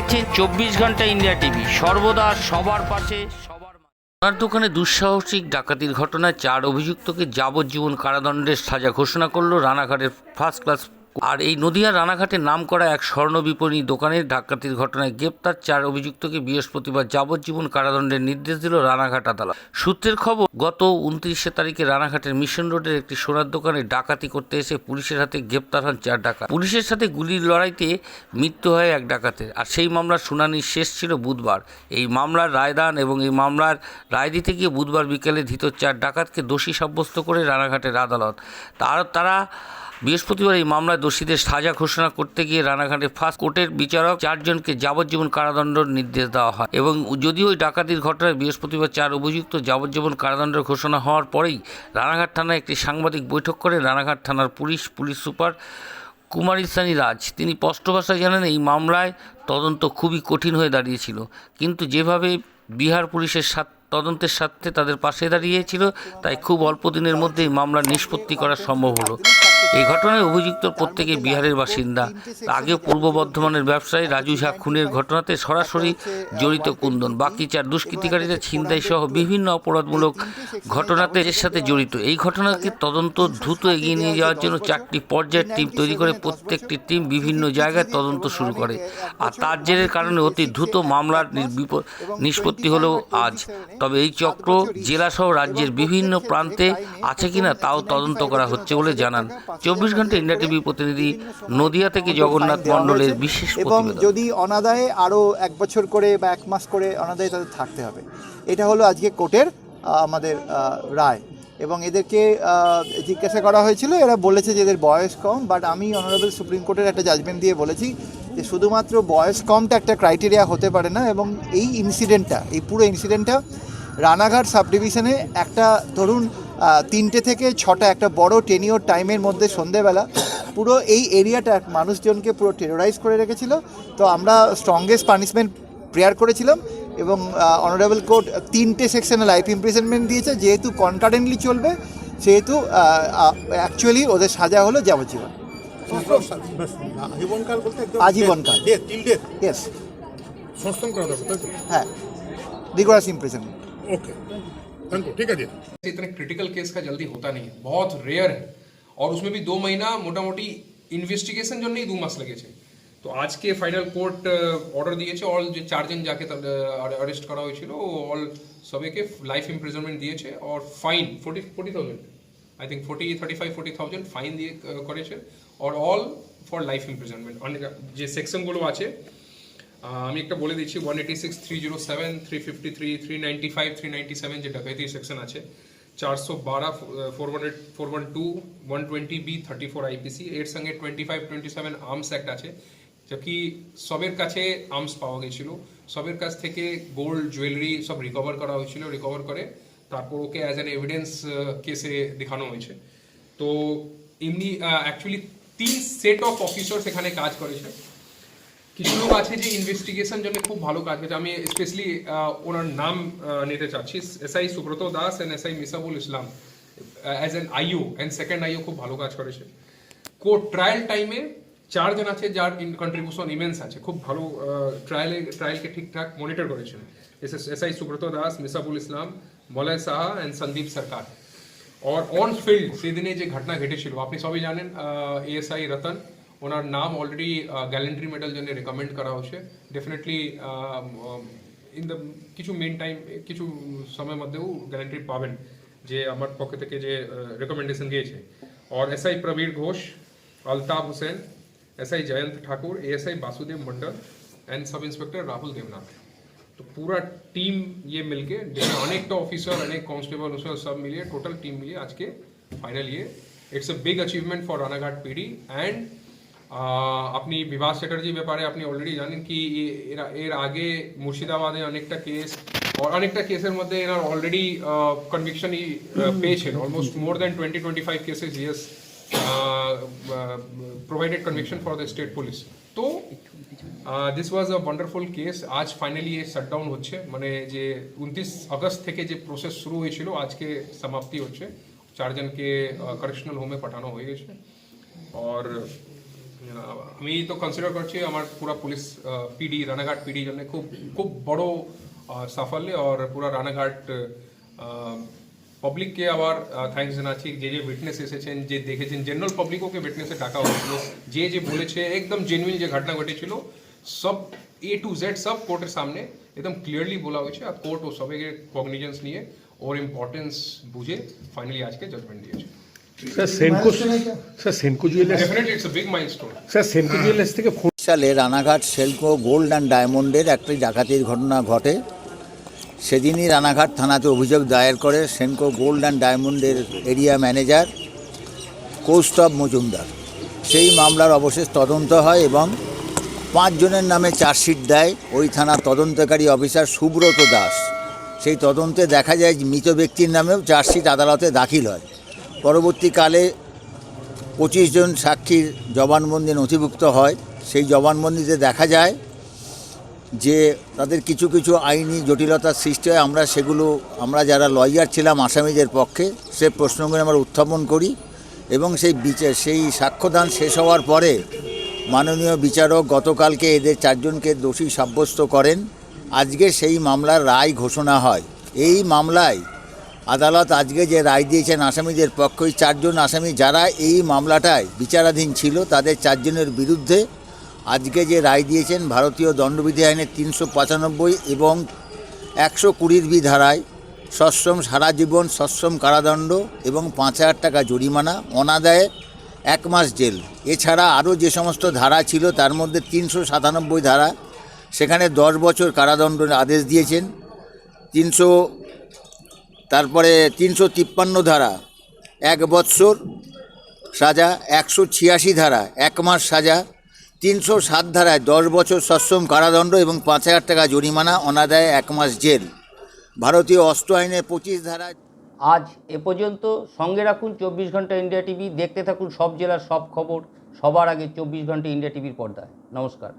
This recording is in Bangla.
দেখছেন চব্বিশ ঘণ্টা ইন্ডিয়া টিভি। সর্বদা সবার পাশে, সবার সোনার দোকানে দুঃসাহসিক ডাকাতির ঘটনায় চার অভিযুক্তকে যাবজ্জীবন কারাদণ্ডের সাজা ঘোষণা করল রানাঘাটের ফার্স্ট ক্লাস আর এই নদিয়ার রানাঘাটে নাম করা এক স্বর্ণ বিপণী দোকানের ডাকাতির ঘটনায় গ্রেপ্তার চার অভিযুক্তকে বৃহস্পতিবার যাবজ্জীবন কারাদণ্ডের নির্দেশ দিল রানাঘাট আদালত। সূত্রের খবর, গত উনত্রিশে তারিখে রানাঘাটের মিশন রোডের একটি সোনার দোকানে ডাকাতি করতে এসে পুলিশের হাতে গ্রেপ্তার হন চার ডাকাত। পুলিশের সাথে গুলির লড়াইতে মৃত্যু হয় এক ডাকাতের। আর সেই মামলার শুনানি শেষ ছিল বুধবার। এই মামলার রায়দান এবং এই মামলার রায় দিতে গিয়ে বুধবার বিকেলে ধৃত চার ডাকাতকে দোষী সাব্যস্ত করে রানাঘাটের আদালত। তার তারা বৃহস্পতিবার এই মামলায় দোষীদের সাজা ঘোষণা করতে গিয়ে রানাঘাটের ফার্স্ট কোর্টের বিচারক চারজনকে যাবজ্জীবন কারাদণ্ডের নির্দেশ দেওয়া হয়। এবং যদিও ওই ডাকাতির ঘটনায় বৃহস্পতিবার চার অভিযুক্ত যাবজ্জীবন কারাদণ্ডের ঘোষণা হওয়ার পরেই রানাঘাট থানায় একটি সাংবাদিক বৈঠক করে রানাঘাট থানার police police super Kumari Sunny Raj. তিনি স্পষ্ট ভাষায় জানান, এই মামলায় তদন্ত খুবই কঠিন হয়ে দাঁড়িয়েছিল। কিন্তু যেভাবে বিহার পুলিশের সাথ তদন্তের সাথে তাদের পাশে দাঁড়িয়েছিল, তাই খুব অল্প দিনের মধ্যে এই মামলার নিষ্পত্তি করা সম্ভব হলো। এই ঘটনায় অভিযুক্ত প্রত্যেকে বিহারের বাসিন্দা। আগে পূর্ব বর্ধমানের ব্যবসায়ী রাজু ঝা খুনের ঘটনাতে সরাসরি জড়িত কুন্দন। বাকি চার দুষ্কৃতিকারীরা ছিনতাই সহ বিভিন্ন অপরাধমূলক ঘটনাতে এর সাথে জড়িত। এই ঘটনাকে তদন্ত দ্রুত এগিয়ে নিয়ে যাওয়ার জন্য চারটি পর্যায়ের টিম তৈরি করে প্রত্যেকটি টিম বিভিন্ন জায়গায় তদন্ত শুরু করে। আর তার জেরের কারণে অতি দ্রুত মামলার নিষ্পত্তি হলো আজ। তবে এই চক্র জেলাসহ রাজ্যের বিভিন্ন প্রান্তে আছে কিনা তাও তদন্ত করা হচ্ছে বলে জানান চব্বিশ ঘণ্টা ইন্ডিয়া টিভি প্রতিনিধি নদিয়া থেকে জগন্নাথ মণ্ডলের বিশেষ এবং যদি অনাদায়ে আরও এক বছর করে বা এক মাস করে অনাদায়ে তাদের থাকতে হবে। এটা হলো আজকে কোর্টের আমাদের রায়। এবং এদেরকে জিজ্ঞাসা করা হয়েছিল এরা বলেছে যে এদের বয়স কম বাট আমি অনারেবল সুপ্রিম কোর্টের একটা জাজমেন্ট দিয়ে বলেছি যে শুধুমাত্র বয়স কমটা একটা ক্রাইটেরিয়া হতে পারে না এবং এই ইনসিডেন্টটা এই পুরো ইনসিডেন্টটা রানাঘাট সাব ডিভিশনে একটা ধরুন তিনটে থেকে ছটা একটা বড় টেনিওর টাইমের মধ্যে সন্ধেবেলা। পুরো এই এরিয়াটা মানুষজনকে পুরো টেরোরাইজ করে রেখেছিল। তো আমরা স্ট্রংগেস্ট পানিশমেন্ট প্রেয়ার করেছিলাম এবং অনারেবল কোর্ট তিনটে সেকশনে লাইফ ইমপ্রিজনমেন্ট দিয়েছে। যেহেতু কনকারেন্টলি চলবে সেহেতু অ্যাকচুয়ালি ওদের সাজা হলো যাবজ্জীবন। আজীবনকাল ইয়েস হ্যাঁ। Rigorous imprisonment okay thank you ঠিক আছে इतने क्रिटिकल केस का जल्दी होता नहीं है बहुत रेयर है और उसमें भी दो महीना मोटा मोटी ইনভেস্টিগেশন জন্যই দু মাস লেগেছে তো আজকে ফাইনাল কোর্ট অর্ডার দিয়েছে অল যে চারজন যাকে অ্যারেস্ট করা হয়েছিল ও অল সবাইকে লাইফ ইমপ্রিজনমেন্ট দিয়েছে আর fine forty forty thousand I think forty thirty five forty thousand fine দিয়ে আহ, করেছে আর অল ফর লাইফ ইমপ্রিজনমেন্ট অনেক যে সেকশনগুলো আছে আহ, আমি একটা বলে দিচ্ছি one eighty six three zero seven three fifty three three ninety five three ninety seven যে ডাকাতি সেকশন আছে। চারশো বারো four one four one two one twenty B thirty four IPC এর সঙ্গে twenty five twenty seven arms act আছে। কি সবের কাছে আর্মস পাওয়া গেছিল। সবের কাছ থেকে গোল্ড জুয়েলারি সব রিকভার করা হয়েছিল রিকভার করে তারপর ওকে অ্যাজ অ্যান এভিডেন্স কেসে দেখানো হয়েছে। তো এমনি অ্যাকচুয়ালি তিন সেট অফ অফিসার্স এখানে কাজ করেছে। কিছু লোক আছে যে ইনভেস্টিগেশন জন্য খুব ভালো কাজ করছে। আমি স্পেশালি ওনার নাম নিতে চাচ্ছি। SI Subrata Das and SI Misabul Islam. As an IO and second IO খুব ভালো কাজ করেছে। কোর্ট ট্রায়াল টাইমে চারজন আছে যার কন্ট্রিবিউশন ইমেন্স আছে। খুব ভালো ট্রায়ালে ট্রায়ালকে ঠিকঠাক মনিটর করেছেন। SI Subrata Das, Misabul Islam, Malay Saha and Sandip Sarkar. R on field সেদিনে যে ঘটনা ঘটেছিল, আপনি সবাই জানেন এএসআই রতন। ওনার নাম অলরেডি গ্যালেন্ট্রি মেডেল জন্য রেকমেন্ড করা হচ্ছে ডেফিনেটলি ইন দ্য কিছু মেন টাইম কিছু সময়ের মধ্যেও গ্যালেন্ট্রি পাবেন যে আমার পক্ষ থেকে যে রেকমেন্ডেশন দিয়েছে আর SI Prabir Ghosh Altaf Hossain SI Jayanta Thakur ASI Basudeb Mondal and sub inspector Rahul Debnath तो पूरा टीम ये मिलके जिसमें अनेक तो ऑफिसर अनेक कांस्टेबल उसमें सब मिलिए टोटल टीम मिलिए आज के फाइनल ये it's a big achievement for Ranaghat PD and আপনি বিভাস চ্যাটার্জি ব্যাপারে আপনি অলরেডি জানেন কি এ- এর এর আগে মুর্শিদাবাদে অনেকটা কেস আর অনেকটা কেসের মধ্যে এনার অলরেডি কনভিকশনই পেয়েছেন almost more than twenty twenty five cases yes provided conviction for the state police তো this was a wonderful case আজ ফাইনালি এ শাটডাউন হচ্ছে মানে যে উনত্রিশ আগস্ট থেকে যে প্রসেস শুরু হয়েছিল আজকে সমাপ্তি হচ্ছে চারজনকে কারেকশনাল হোমে পাঠানো হয়ে গেছে আর আমি তো কনসিডার করছি আমার পুরা পুলিশ পিডি রানাঘাট পিডি জন্য খুব খুব বড় সাফল্য আর পুরা রানাঘাট পাবলিককে আবার থ্যাঙ্কস জানাচ্ছি। যে যে উইটনেস এসেছেন, যে দেখেছেন জেনারেল পাবলিককে উইটনেসে ডাকা হয়েছিল। যে যে বলেছে, একদম জেনুইন যে ঘটনা ঘটেছিল, সব এ টু জেড সব কোর্টের সামনে একদম ক্লিয়ারলি বলা হয়েছে। আর কোর্ট ও সবাইকে কগনিজেন্স নিয়ে ওর ইম্পর্টেন্স বুঝে ফাইনালি আজকে জাজমেন্ট দিয়েছে। Sir Senco sir Senco jewellers definitely it's a big milestone sir Senco jewellers থেকে সালে রানাঘাট সেলকো গোল্ড অ্যান্ড ডায়মন্ডের একটি ডাকাতির ঘটনা ঘটে। সেদিনই রানাঘাট থানাতে অভিযোগ দায়ের করে সেনকো গোল্ড অ্যান্ড ডায়মন্ডের এরিয়া ম্যানেজার কৌস্তব মজুমদার। সেই মামলার অবশেষ তদন্ত হয় এবং পাঁচজনের নামে চার্জশিট দেয়। ওই থানার তদন্তকারী অফিসার সুব্রত দাস। সেই তদন্তে দেখা যায় যে মৃত ব্যক্তির নামেও চার্জশিট আদালতে দাখিল হয়। পরবর্তীকালে পঁচিশ জন সাক্ষীর জবানবন্দি নথিভুক্ত হয়। সেই জবানবন্দিতে দেখা যায় যে তাদের কিছু কিছু আইনি জটিলতার সৃষ্টি হয়। আমরা সেগুলো, আমরা যারা লয়ার ছিলাম আসামিদের পক্ষে, সে প্রশ্নগুলো আমরা উত্থাপন করি এবং সেই বিচার সেই সাক্ষ্যদান শেষ হওয়ার পরে মাননীয় বিচারক গতকালকে এদের চারজনকে দোষী সাব্যস্ত করেন। আজকে সেই মামলার রায় ঘোষণা হয়। এই মামলায় আদালত আজকে যে রায় দিয়েছেন আসামিদের পক্ষে ওই চারজন আসামি যারা এই মামলাটায় বিচারাধীন ছিল, তাদের চারজনের বিরুদ্ধে আজকে যে রায় দিয়েছেন ভারতীয় দণ্ডবিধি আইনের তিনশো পঁচানব্বই এবং একশো কুড়ির বি ধারায় সশ্রম সারা জীবন, সশ্রম কারাদণ্ড এবং পাঁচ হাজার টাকা জরিমানা, অনাদায়ে এক মাস জেল। এছাড়া আরও যে সমস্ত ধারা ছিল, তার মধ্যে তিনশো সাতানব্বই ধারা, সেখানে দশ বছর কারাদণ্ডের আদেশ দিয়েছেন, তিনশো তারপরে তিনশো তিপ্পান্ন ধারা, এক বৎসর সাজা, একশো ছিয়াশি ধারা, এক মাস সাজা, তিনশো সাত ধারায় দশ বছর সশ্রম কারাদণ্ড এবং পাঁচ হাজার টাকা জরিমানা, অনাদায়ে এক মাস জেল। ভারতীয় অস্ত্র আইনের পঁচিশ ধারায় আজ এ পর্যন্ত সঙ্গে রাখুন চব্বিশ ঘণ্টা ইন্ডিয়া টিভি, দেখতে থাকুন সব জেলার সব খবর, সবার আগে চব্বিশ ঘণ্টা ইন্ডিয়া টিভির পর্দায়। নমস্কার।